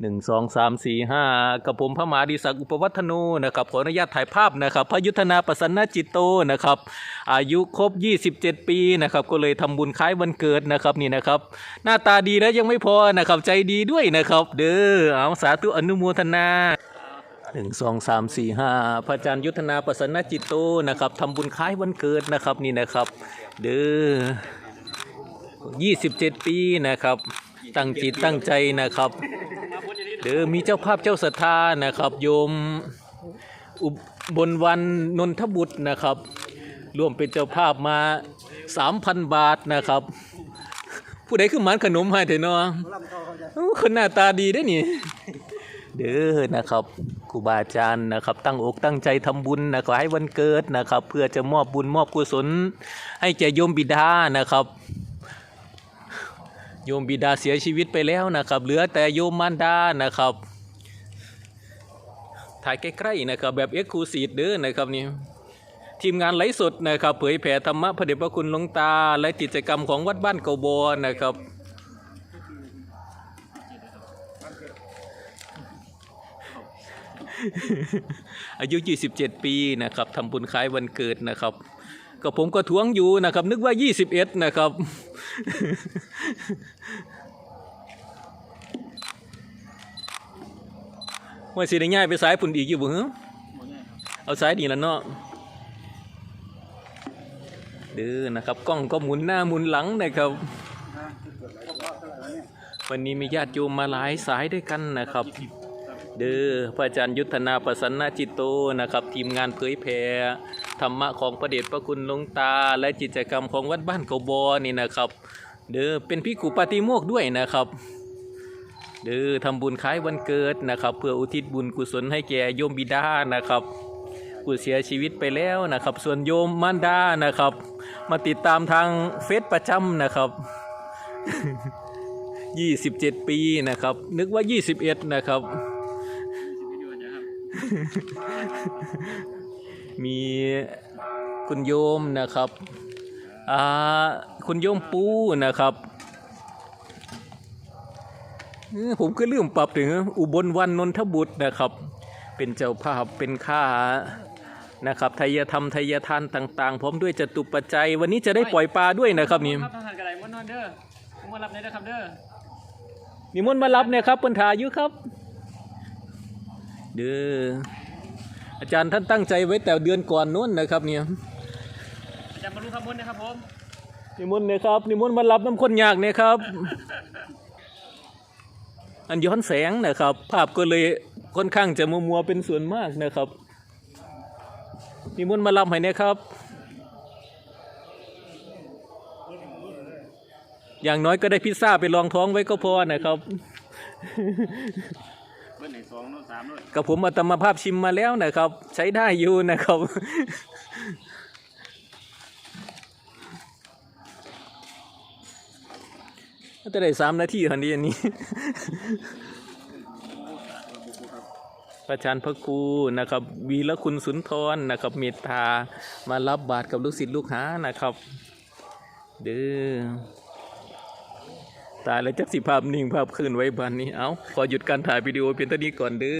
หนึ่งสองสามสี่ห้ากับผมพระมหาดีศักดิ์อุปวัฒโนนะครับขออนุญาตถ่ายภาพนะครับ พระยุทธนาประสันนจิตโตนะครับ อายุครบ 27 ปีนะครับ ก็เลยทำบุญคล้ายวันเกิดนะครับนี่นะครับ หน้าตาดีแล้วยังไม่พอนะครับ ใจดีด้วยนะครับ เด้อเอาสาธุอนุโมทนาหนึ่งสองสามสี่ห้าพระอาจารย์ยุทธนาประสันนจิตโตนะครับทำบุญคล้ายวันเกิดนะครับนี่นะครับ เด้อ27ปีนะครับ ตั้งจิตตั้งใจนะครับ เด้อมีเจ้าภาพเจ้าศรัทธานะครับ โยมอุบลวันนนทบุตรนะครับ ร่วมเป็นเจ้าภาพมา 3,000 บาทนะครับ ผู้ใดคือหมันขนมให้เถอะเนาะโอ้คนหน้าตาดีได้นี่ เด้อนะครับครูบาอาจารย์นะครับ ตั้งอกตั้งใจทำบุญนะครับให้วันเกิดนะครับ เพื่อจะมอบบุญมอบกุศล ให้แก่โยมบิดานะครับ โยมบิดาเสียชีวิตไปแล้วนะครับ เหลือแต่โยมมารดานะครับ ถ่ายใกล้ๆนะครับ แบบเอ็กซ์คลูซีฟเด้อนะครับนี่ทีมงานไลฟ์สดนะครับ เผยแผ่ธรรมะพระเดชพระคุณหลวงตา และกิจกรรมของวัดบ้านเกาบอนะครับ อายุ 27 ปีนะครับทำบุญคล้ายวันเกิดนะครับ ก็ผมก็ทวงอยู่นะครับ นึกว่า 21 นะครับ ว่าสิได้ง่ายไปสายปุ่นอีกอยู่บ่ฮะเอาสายนี่ละเนาะเด้อนะครับกล้องก็หมุนหน้าหมุนหลังนะครับ วันนี้มีญาติโยมมาหลายสายด้วยกันนะครับเด้อพระอาจารย์ยุทธนาประสันนจิตโตนะครับ ทีมงานเผยแผ่ ธรรมะของพระเดชพระคุณหลวงตา และกิจกรรมของวัดบ้านกบอนี่นะครับ เด้อเป็นพิกุปาติโมกด้วยนะครับเด้อทำบุญคล้ายวันเกิดนะครับ เพื่ออุทิศบุญกุศลให้แก่โยมบิดานะครับผู้เสียชีวิตไปแล้วนะครับ ส่วนโยมมารดานะครับ มาติดตามทางเฟซประจำนะครับ 27 ปีนะครับ นึกว่า 21 นะครับ มีคุณโยมนะครับอ่าคุณโยมปูนะครับเออผมก็ลืมปรับถึงอุบลวันนนทบุตรนะครับ เป็นเจ้าภาพเป็นข้านะครับทายธรรมทายทานต่างๆพร้อมด้วยจตุปัจจัย วันนี้จะได้ปล่อยปลาด้วยนะครับนี่ครับทหารกระไรมันนอนเด้อผมมารับในเด้อครับเด้อนิมนต์มารับเนี่ยครับเปินถาอยู่ครับ เด้อ อาจารย์ท่านตั้งใจไว้แต่เดือนก่อนนู้นนะครับเนี่ยอาจารย์มารู้คำมนต์นะครับผมนิมนต์เนี่ยครับนิมนต์มารับน้ำคนยากเนี่ยครับ อันย้อนแสงนะครับ ภาพก็เลยค่อนข้างจะมัวมัวๆเป็นส่วนมากนะครับนิมนต์มารับให้เนี่ยครับ อย่างน้อยก็ได้พิซซ่าไปรองท้องไว้ก็พอนะครับ เบิ้ลไหนสองโน้ตสามโน้ตกับผมอัตมาภาพชิมมาแล้วนะครับ ใช้ได้อยู่นะครับ จะได้สามนาทีทันทีอันนี้ ประชานพระครูนะครับ วีละคุณสุนทรนะครับ เมตตามารับบาตรกับลูกศิษย์ลูกหานะครับ เด้อ ตายแล้วจักสิภาพนิ่งภาพคืนไว้บันนี้ เอาขอหยุดการถ่ายวิดีโอเพียงเท่านี้ก่อนเด้อ